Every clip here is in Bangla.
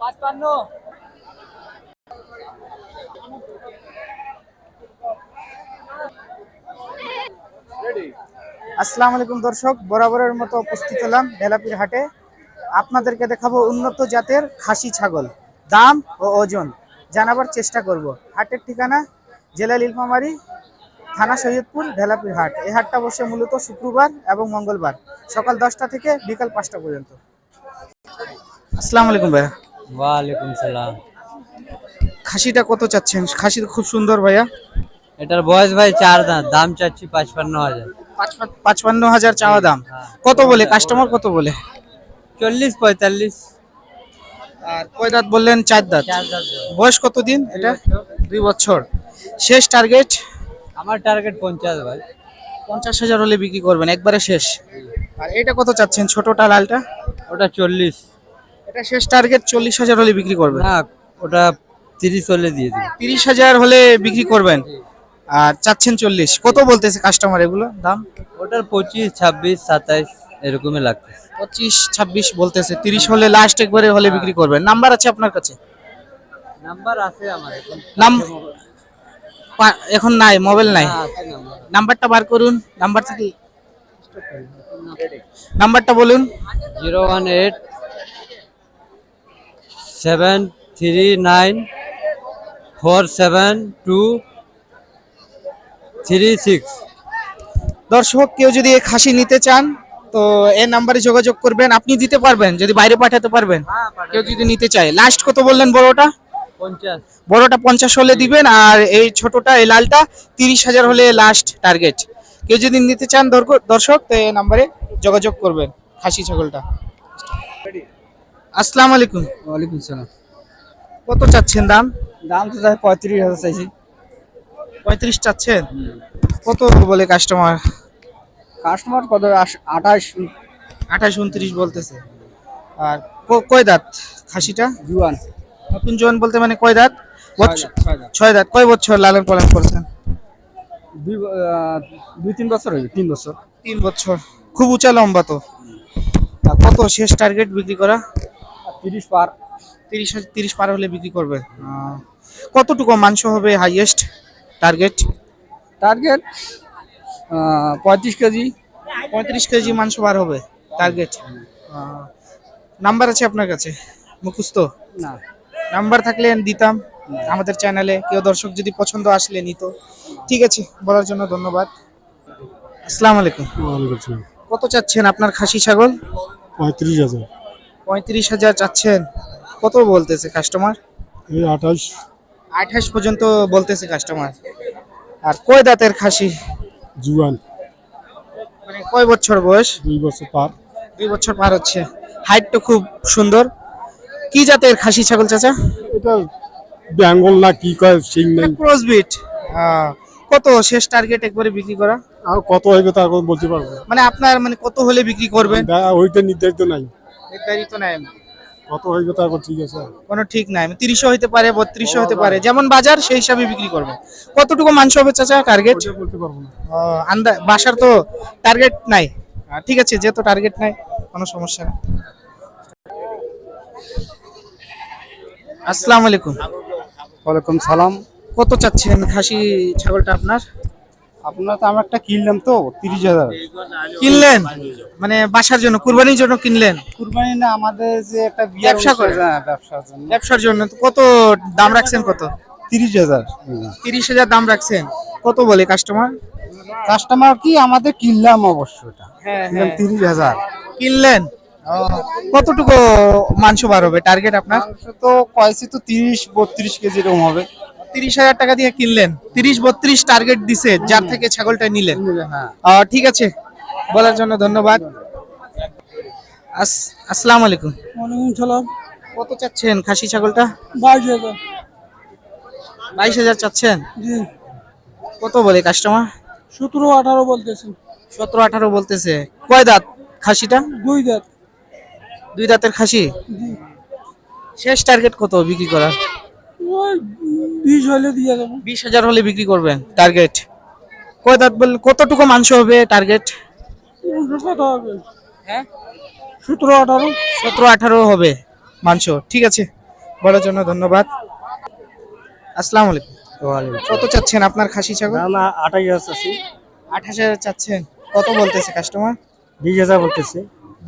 পাঁচপান্ন। আসসালামু আলাইকুম দর্শক বরাবরের মতো উপস্থিত হলাম ভেলাপির হাটে। আপনাদেরকে দেখাবো উন্নত জাতের খাসি ছাগল। দাম ও ওজন জানাবার চেষ্টা করব। হাটের ঠিকানা জেলা নীলফামারী থানা সৈয়দপুর ভেলাপির হাট। এই হাটটা বসে মূলত শুক্রবার এবং মঙ্গলবার সকাল দশটা থেকে বিকাল পাঁচটা পর্যন্ত। আসসালামু আলাইকুম ভাইয়া। ওয়ালাইকুম সালাম। খাসিটা কত চাচ্ছেন? খাসি খুব সুন্দর ভাইয়া। এটার বয়স ভাই চার দাঁত দাম চাচ্ছি পাঁচপান্ন হাজার। পাঁচ- পাঁচপান্ন হাজার চাওয়া দাম। কত বলে? কাস্টমার কত বলে? চল্লিশ পঁয়তাল্লিশ। আর কয় দাঁত বললেন? চার দাঁত। বয়স কতদিন এটা? দুই বছর। শেষ টার্গেট আমার টার্গেট পঞ্চাশ ভাই। পঞ্চাশ হাজার হলে বিক্রি করবেন একবারে শেষ। আর এটা কত চাচ্ছেন? ছোটটা লালটা? ওটা চল্লিশ। এটা শেষ টার্গেট চল্লিশ হাজার হলে বিক্রি করবেন? না ওটা তিরিশ হলে দিয়ে দিই তিরিশ হাজার হলে বিক্রি করবেন? আর চাচ্ছেন চল্লিশ কত বলতেছে কাস্টমার এগুলো দাম? ওটার পঁচিশ ছাব্বিশ সাতাইশ এরকমই লাগতেছে। পঁচিশ ছাব্বিশ বলতেছে তিরিশ হলে লাস্ট একবারে হলে বিক্রি করবেন। নাম্বার আছে আপনার কাছে? নাম্বার আছে আমার নাম এখন নাই মোবাইল নাই। হ্যাঁ, নাম্বারটা বার করুন। নাম্বার থেকে নাম্বারটা বলুন। Zero one eight seven three nine four seven two three six দর্শক কেউ যদি এই খাসি নিতে চান তো এই নাম্বারে যোগাযোগ করবেন। আপনি দিতে পারবেন যদি বাইরে পাঠাতে পারবেন। কেউ যদি নিতে চায়। লাস্ট কত বললেন বড়টা? বড়টা পঞ্চাশ হলে দিবেন আর এই ছোটটা এই লালটা তিরিশ হাজার হলে লাস্ট টার্গেট কেউ যদি নিতে চান দর্শক তো এই নাম্বারে যোগাযোগ করবেন খাসি ছাগলটা। আসসালামু আলাইকুম। ওয়ালাইকুম সালাম কত চাচ্ছেন দাম? দাম তো তাই পঁয়ত্রিশ হাজার চাইছি। পঁয়ত্রিশ চাচ্ছেন? কত বলে কাস্টমার কাস্টমার কত? আঠাশ। আঠাশ উনত্রিশ বলতেছে। আর কয় দাঁত খাসিটা? জুয়ান। নতুন জোয়ান বলতে মানে কয় দাঁত? ছয় দাঁত। কয় বছর লালন পালন করছেন? দুই তিন বছর হয়েছে তিন বছর। তিন বছর। খুব উঁচা লম্বা তো। কত শেষ টার্গেট বিক্রি করা? তিরিশ পার। তিরিশ হাজার- তিরিশ পার হলে বিক্রি করবে। কতটুকু মাংস হবে হাইয়েস্ট টার্গেট টার্গেট পঁয়ত্রিশ কেজি। পঁয়ত্রিশ কেজি মাংস বার হবে টার্গেট নাম্বার আছে আপনার কাছে? মুখস্থ? না। নাম্বার থাকলে দিতাম আমাদের চ্যানেলে কেউ দর্শক যদি পছন্দ আসলে নিত। ঠিক আছে বলার জন্য ধন্যবাদ। আসসালামু আলাইকুম। কত চাচ্ছেন আপনার খাসি ছাগল? পঁয়ত্রিশ হাজার। পঁয়ত্রিশ হাজার চাচ্ছেন। কত বলতেছে কাস্টমার এই আঠাশ। আঠাশ পর্যন্ত বলতেছে কাস্টমার আর কয় দাঁতের খাসি? জুয়ান। মানে কয় বছর বয়স? দুই বছর পার। দুই বছর পার হচ্ছে। হাইট খুব সুন্দর। কি জাতের খাসি ছাগল চাচা? এটা বেঙ্গল না কি কয় সেই নেই। ক্রস বিট কত শেষ টার্গেট একবারে বিক্রি করা? আর কত হইবে তার বলতে পারব না। মানে আপনার মানে কত হলে বিক্রি করবেন? ওইটা নির্ধারিত নাই। নির্ধারিত নাই কত হইবে তারপর ঠিক আছে? কোনো ঠিক নাই তিরিশও হতে পারে বত্রিশও হতে পারে। যেমন বাজার সেই হিসাবে বিক্রি করবে। কতটুকু মাংস হবে চাচা টার্গেট বলতে পারব না। আন্দা বাসার তো টার্গেট নাই। ঠিক আছে যেহেতু টার্গেট নাই কোনো সমস্যা নেই। আসসালামু আলাইকুম। ওয়ালাইকুম সালাম। কত চাচ্ছেন খাসি ছাগলটা আপনার? আপনার তো আমরা একটা কিনলাম তো তিরিশ হাজার। কিনলেন? মানে বাসার জন্য কুরবানির জন্য কিনলেন? কুরবানি না আমাদের যে একটা ব্যবসা করে? হ্যাঁ, ব্যবসার জন্য। ব্যবসার জন্য। তো কত দাম রাখছেন কত? তিরিশ হাজার। তিরিশ হাজার দাম রাখছেন। কত বলে কাস্টমার কাস্টমার কি আমাদের কিনলাম অবশ্য এটা। হ্যাঁ তিরিশ হাজার। কিনলেন? কতটুকু মাংস বার হবে? টার্গেট আপনার? তো কয়েছে তো তিরিশ বত্রিশ কেজি এরকম হবে। তিরিশ হাজার টাকা দিয়ে কিনলেন। তিরিশ বত্রিশ টার্গেট দিছে যার থেকে ছাগলটা নিলেন। হ্যাঁ। ঠিক আছে বলার জন্য ধন্যবাদ। আস- আসসালামু আলাইকুম। সালাম। কত চাচ্ছেন খাসি ছাগলটা? বাইশ হাজার। বাইশ হাজার চাচ্ছেন? কত বলে কাস্টমার সতেরো আঠারো বলতেছে। সতেরো আঠারো বলতেছে। কয় দাঁত খাসিটা? দুই দাঁত। দুই দাঁতের খাসি? শেষ টার্গেট কত বিক্রি করার? বিশ হলে দিয়ে দেবো। বিশ হাজার হলে বিক্রি করবেন টার্গেট কয় দাঁত বললেন কতটুকু মাংস হবে টার্গেট কত হবে। হ্যাঁ? সতেরো আঠারো। সতেরো আঠারো হবে মাংস ঠিক আছে? বলার জন্য ধন্যবাদ। আসসালামু আলাইকুম। কত চাচ্ছেন আপনার খাসি ছাগল? আঠাশ হাজার আঠাশ হাজার চাচ্ছেন। কত বলতেছে কাস্টমার বিশ হাজার বলতেছে।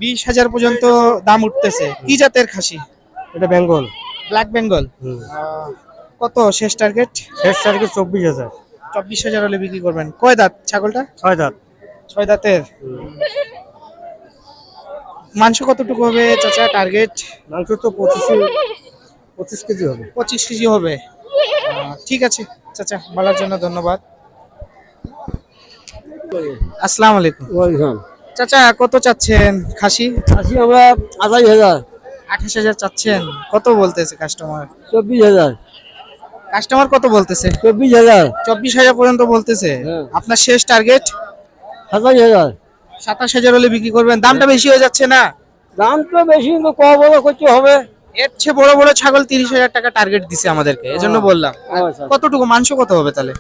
বিশ হাজার পর্যন্ত দাম উঠতেছে। কি জাতের খাসি? এটা বেঙ্গল। ব্ল্যাক বেঙ্গল কত শেষ টার্গেট শেষ টার্গেট চব্বিশ হাজার। চব্বিশ হাজার হলে বিক্রি করবেন। কয় দাঁত ছাগলটা? ছয় দাঁত। ছয় দাঁতের। মাংস কতটুকু হবে চাচা টার্গেট মাংস তো পঁচিশে পঁচিশ কেজি হবে। পঁচিশ কেজি হবে। ঠিক আছে চাচা বলার জন্য ধন্যবাদ। আসসালামু আলাইকুম। ওয়েলকাম চাচা কত চাচ্ছেন খাসি? খাসি আমরা আড়াই হাজার। আঠাশ হাজার চাচ্ছেন। কত বলতেছে কাস্টমার চব্বিশ হাজার। কাস্টমার কত বলতেছে? চব্বিশ হাজার। চব্বিশ হাজার পর্যন্ত বলতেছে। হ্যাঁ। আপনার শেষ টার্গেট সাতাশ হাজার। সাতাশ হাজার হলে বিক্রি করবেন। দামটা বেশি হয়ে যাচ্ছে না? দাম তো বেশি কিন্তু কম বড় করতে হবে। এর চেয়ে বড় বড় ছাগল তিরিশ হাজার টাকা টার্গেট দিছে আমাদেরকে। এজন্য বললাম। আচ্ছা। কতটুকু? মাংস কত হবে তাহলে?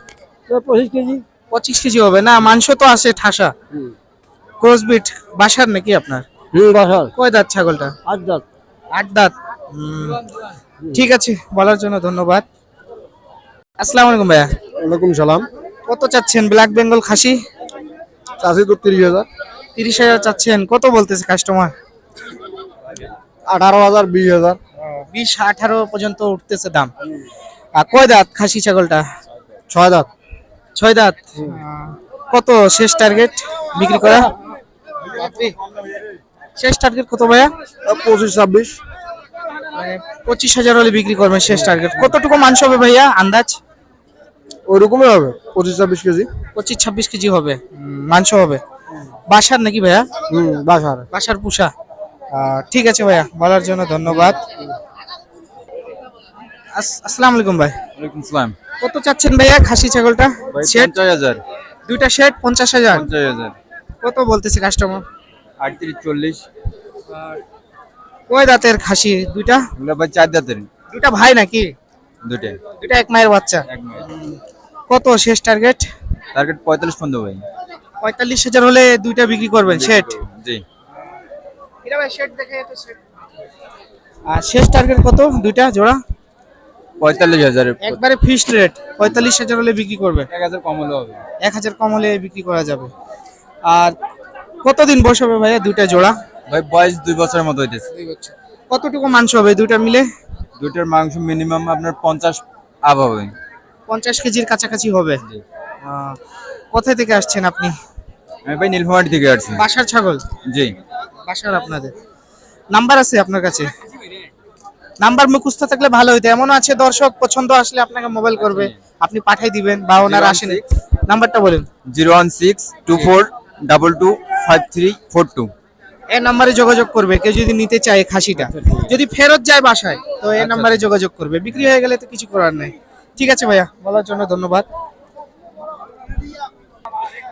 পঁচিশ কেজি। পঁচিশ কেজি হবে না? মাংস তো আছে ঠাসা। ক্রসবিট বাসার নাকি আপনার? বাসার। কয় দাঁত ছাগলটা? আট দাঁত। আট দাঁত। ঠিক আছে বলার জন্য ধন্যবাদ। আসসালামু আলাইকুম ভাইয়া। ওয়ালাইকুম সালাম। কত চাচ্ছেন? ব্ল্যাক বেঙ্গল খাসি? চাষি তো তিরিশ হাজার। তিরিশ হাজার চাচ্ছেন। কত বলতেছে কাস্টমার আঠারো হাজার বিশ হাজার। বিশ আঠারো পর্যন্ত উঠতেছে দাম। আর কয় দাঁত খাসি ছাগলটা? ছয় দাঁত। ছয় দাঁত? কত শেষ টার্গেট বিক্রি করা? শেষ টার্গেট কত ভাইয়া? পঁচিশ ছাব্বিশ। পঁচিশ হাজার হলে বিক্রি করবেন শেষ টার্গেট কতটুকু মাংস হবে ভাইয়া? আন্দাজ? ওইরকমই হবে পঁচিশ ছাব্বিশ কেজি। পঁচিশ ছাব্বিশ কেজি হবে। মাংস হবে। বাসার নাকি ভাইয়া? হুম বাসার। বাসার পুষা। ঠিক আছে ভাইয়া বলার জন্য ধন্যবাদ। আস- আসসালামু আলাইকুম ভাই। ওয়ালাইকুম সালাম। কত চাচ্ছেন ভাইয়া খাসি ছাগলটা? শেড? পঞ্চাশ হাজার। দুইটা শেড পঞ্চাশ হাজার? পঞ্চাশ হাজার। কত বলতেছে কাস্টমার আটত্রিশ চল্লিশ। কয় দাঁতের খাসি দুইটা? ভাই চার দাঁতের। দুইটা ভাই নাকি? দুটে দুইটা এক মায়ের বাচ্চা। কত শেষ টার্গেট টার্গেট পঁয়তাল্লিশ পর্যন্ত ভাই। পঁয়তাল্লিশ হাজার হলে দুইটা বিক্রি করবেন শেড জি। আর শেষ টার্গেট কত? দুইটা জোড়া? পঁয়তাল্লিশ হাজার। একবারে ফিক্সড রেট পঁয়তাল্লিশ হাজার হলে বিক্রি করবেন। এক হাজার কম হলে হবে। এক হাজার কম হলে বিক্রি করা যাবে। আর কতদিন বয়স হবে ভাইয়া দুইটা জোড়া? ভাই বয়স দুই বছরের মতো হইতেছে। কতটুকু মাংস হবে দুইটা মিলে? দুইটার মাংস মিনিমাম আপনার পঞ্চাশ আপ হবে। পঞ্চাশ কেজির কাছাকাছি হবে। আহ, কোথায় থেকে আসছেন আপনি? আমি ভাই নীলফামারি থেকে আসছি। বাসার ছাগল? জি। বাসার আপনাদের। নাম্বার আছে আপনার কাছে? নাম্বার মুখস্থ থাকলে ভালো হইতো। এমনও আছে দর্শক পছন্দ আসলে আপনাকে মোবাইল করবে। আপনি পাঠাই দিবেন বা ওনারা আসেন। নাম্বারটা বলেন। Zero one six two four double two five three four two. এই নাম্বারে যোগাযোগ করবে কেউ যদি নিতে চায় খাসিটা। যদি ফেরত যায় বাসায় তো এই নাম্বারে যোগাযোগ করবে। বিক্রি হয়ে গেলে তো কিছু করার নেই। ঠিক আছে ভাইয়া বলার জন্য ধন্যবাদ।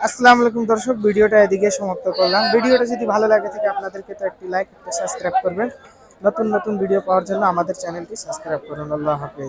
আসসালামু আলাইকুম দর্শক ভিডিওটা এদিকে সমাপ্ত করলাম। ভিডিওটা যদি ভালো লাগে থাকে আপনাদেরকে তো একটি লাইক একটা সাবস্ক্রাইব করবেন। নতুন নতুন ভিডিও পাওয়ার জন্য আমাদের চ্যানেলটি সাবস্ক্রাইব করুন। আল্লাহ হাফেজ।